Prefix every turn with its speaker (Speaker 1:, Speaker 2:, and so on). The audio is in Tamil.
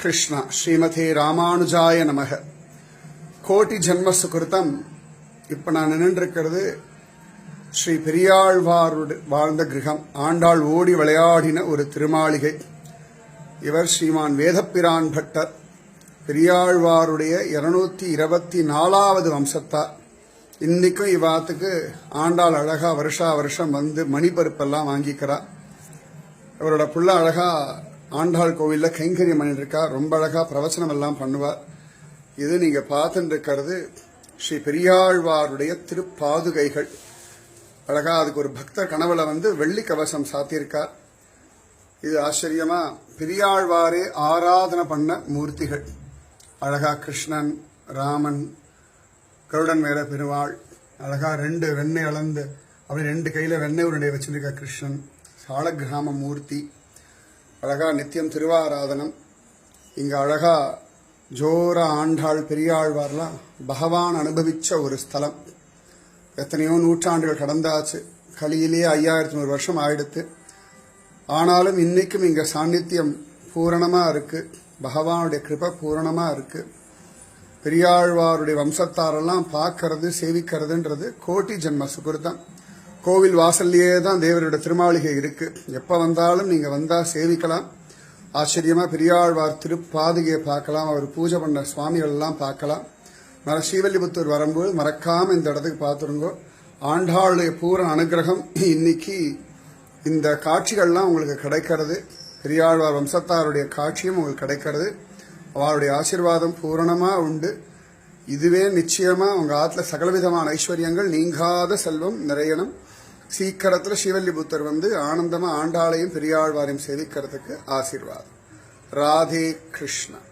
Speaker 1: கிருஷ்ணா. ஸ்ரீமதே ராமானுஜாய நமக. கோட்டி ஜென்ம சுகிருதம் இப்ப நான் நின்றுருக்கிறது ஸ்ரீ பெரியாழ்வாருடைய வாழ்ந்த கிரகம். ஆண்டாள் ஓடி விளையாடின ஒரு திருமாளிகை. இவர் ஸ்ரீமான் வேதப்பிரான் பட்டர். பெரியாழ்வாருடைய இருநூத்தி இருபத்தி நாலாவது வம்சத்தார். இன்னைக்கும் இவ்வாத்துக்கு ஆண்டாள் அழகா வருஷா வருஷம் வந்து மணிப்பருப்பெல்லாம் வாங்கிக்கிறார் இவரோட புள்ள அழகா ஆண்டாள் கோவிலில் கைங்கரியம் பண்ணிட்டு இருக்கா? ரொம்ப அழகா பிரவச்சனம் எல்லாம் பண்ணுவார் இது நீங்க பார்த்துட்டு இருக்கிறது ஸ்ரீ பெரியாழ்வாருடைய திருப்பாதுகைகள். அழகா அதுக்கு ஒரு பக்தர் கனவுல வந்து வெள்ளி கவசம் சாத்தியிருக்கார். இது ஆச்சரியமா? பெரியாழ்வாரே ஆராதனை பண்ண மூர்த்திகள். அழகா கிருஷ்ணன் ராமன் கருடன் மேல பெருமாள். அழகா ரெண்டு வெண்ணெய் அளந்து அப்படி ரெண்டு கையில வெண்ணெய் உருண்டை வச்சிருக்கா கிருஷ்ணன். சாலகிராம மூர்த்தி. அழகா நித்தியம் திருவாராதனம். இங்கே அழகா ஜோர ஆண்டாள் பெரியாழ்வார்லாம் பகவான் அனுபவித்த ஒரு ஸ்தலம். எத்தனையோ நூற்றாண்டுகள் கடந்தாச்சு. கலியிலே ஐயாயிரத்தி நூறு வருஷம் ஆயிடுத்து. ஆனாலும் இன்றைக்கும் இங்கே சாநித்தியம் பூரணமாக இருக்குது பகவானுடைய கிருபை பூரணமாக இருக்குது பெரியாழ்வாருடைய வம்சத்தாரெல்லாம் பார்க்கறது சேவிக்கிறதுன்றது கோட்டி ஜென்ம சுகுர்தான் கோவில் வாசல்லையே தான் தேவரோட திருமாளிகை இருக்கு. எப்ப வந்தாலும் நீங்க வந்தா சேவிக்கலாம். ஆச்சரியமா பெரியாழ்வார் திருப்பாதுகையை பார்க்கலாம். அவர் பூஜை பண்ண சுவாமிகள் எல்லாம் பார்க்கலாம். மர ஸ்ரீவல்லிபுத்தூர் வரும்போது மறக்காம இந்த இடத்துக்கு பார்த்துருங்கோ. ஆண்டாளுடைய பூரண அனுகிரகம் இன்னைக்கு இந்த காட்சிகள்லாம் உங்களுக்கு கிடைக்கிறது. பெரியாழ்வார் வம்சத்தாருடைய காட்சியும் உங்களுக்கு கிடைக்கிறது. அவருடைய ஆசிர்வாதம் பூரணமா உண்டு. இதுவே நிச்சயமா உங்க ஆத்துல சகலவிதமான ஐஸ்வர்யங்கள் நீங்காத செல்வம் நிறையணும். சீக்கிரத்தில் சிவல்லிபுத்தர் வந்து ஆனந்தமாக ஆண்டாளையும் பெரியாழ்வாரையும் சேவிக்கிறதுக்கு ஆசீர்வாதம். ராதே கிருஷ்ணன்